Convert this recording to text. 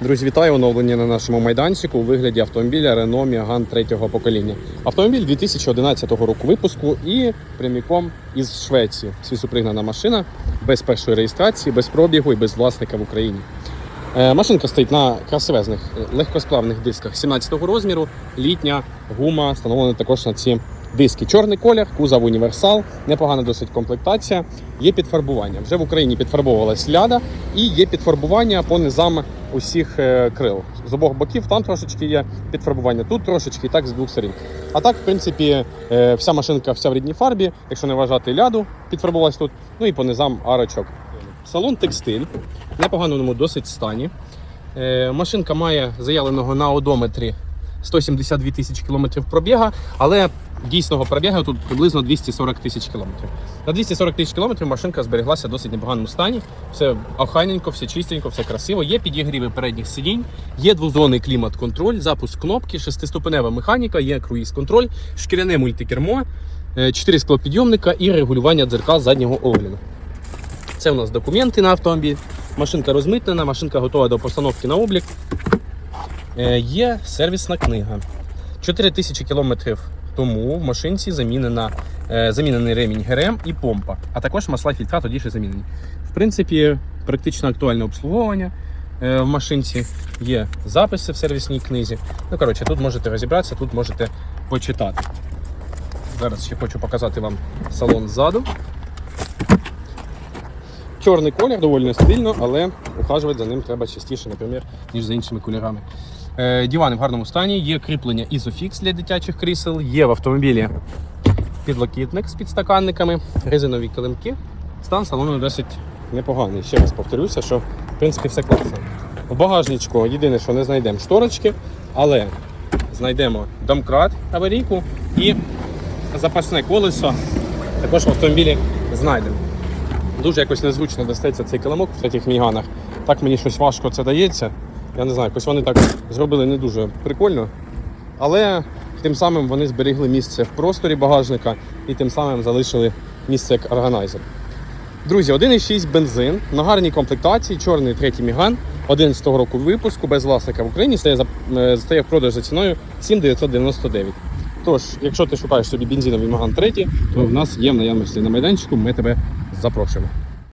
Друзі, вітаю оновлення на нашому майданчику у вигляді автомобіля Renault Megane третього покоління. Автомобіль 2011 року випуску і пряміком із Швеції. Свісупригнана машина без першої реєстрації, без пробігу і без власника в Україні. Е, Машинка стоїть на красивезних е, легкосплавних дисках 17-го розміру, літня гума встановлена також на ці диски. Чорний колір, кузов універсал, непогана досить комплектація. Є підфарбування. Вже в Україні підфарбовувалась ляда і є підфарбування по низам усіх е, крил. З обох боків там трошечки є підфарбування, тут трошечки і так з двох сторін. А так, в принципі, е, вся машинка вся в рідній фарбі, якщо не вважати ляду, підфарбувалась тут, ну і по низам арочок. Салон текстиль непоганому досить стані. Е, Машинка має заявленого на одометрі 172 тисячі кілометрів пробіга, але дійсного пробігу тут приблизно 240 тисяч кілометрів. На 240 тисяч кілометрів машинка зберіглася в досить непоганому стані. Все охайненько, все чистенько, все красиво. Є підігріви передніх сидінь, є двозонний клімат-контроль, запуск кнопки, шестиступенева механіка, є круїз-контроль, шкіряне мультикермо, 4 склопідйомника і регулювання дзеркал заднього огляду. Це у нас документи на автомобіль. Машинка розмитнена, машинка готова до постановки на облік. Е, Є сервісна книга. 4 тисячі кілометрів тому в машинці замінена, е, замінений ремінь ГРМ і помпа, а також масла фільтра тоді ще замінені. В принципі, практично актуальне обслуговування. Е, В машинці є записи в сервісній книзі. Ну, коротше, тут можете розібратися, тут можете почитати. Зараз ще хочу показати вам салон ззаду. Чорний колір доволі стильно, але ухажувати за ним треба частіше, наприклад, ніж за іншими кольорами. Е, Дивани в гарному стані, є кріплення Isofix для дитячих крісел, є в автомобілі підлокітник з підстаканниками, резинові килимки. Стан салону досить непоганий. Ще раз повторюся, що в принципі все класно. В багажничку єдине, що не знайдемо шторочки, але знайдемо домкрат аварійку і запасне колесо також в автомобілі знайдемо. Дуже якось незручно достається цей килимок в таких міганах. Так мені щось важко це дається. Я не знаю, якось вони так зробили не дуже прикольно. Але тим самим вони зберігли місце в просторі багажника і тим самим залишили місце як органайзер. Друзі, 1,6 бензин на гарній комплектації, чорний третій міган, 11 року випуску, без власника в Україні, стає, за, е, стає в продаж за ціною 7,999. Тож, якщо ти шукаєш собі бензиновий Меган 3, то в нас є в наявності на майданчику, ми тебе запрошуємо.